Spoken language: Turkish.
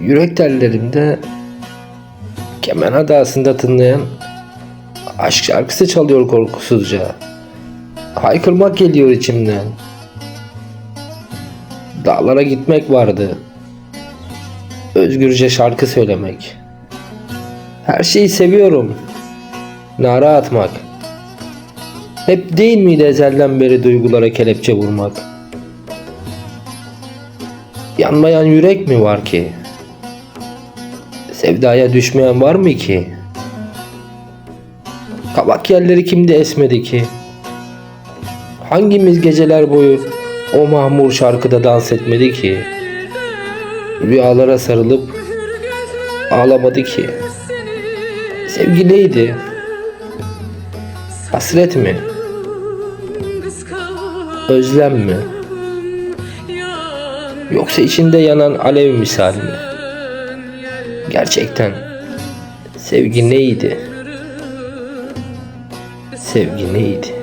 Yürek tellerimde kemen adasında tınlayan aşk şarkısı çalıyor korkusuzca. Haykırmak geliyor içimden. Dağlara gitmek vardı. Özgürce şarkı söylemek. Her şeyi seviyorum. Nara atmak. Hep değil miydi ezelden beri duygulara kelepçe vurmak? Yanmayan yürek mi var ki? Sevdaya düşmeyen var mı ki? Kabak yerleri kimde esmedi ki? Hangimiz geceler boyu o mahmur şarkıda dans etmedi ki? Rüyalara sarılıp ağlamadı ki? Sevgi neydi? Hasret mi? Özlem mi? Yoksa içinde yanan alev misali mi? Gerçekten sevgi neydi? Sevgi neydi?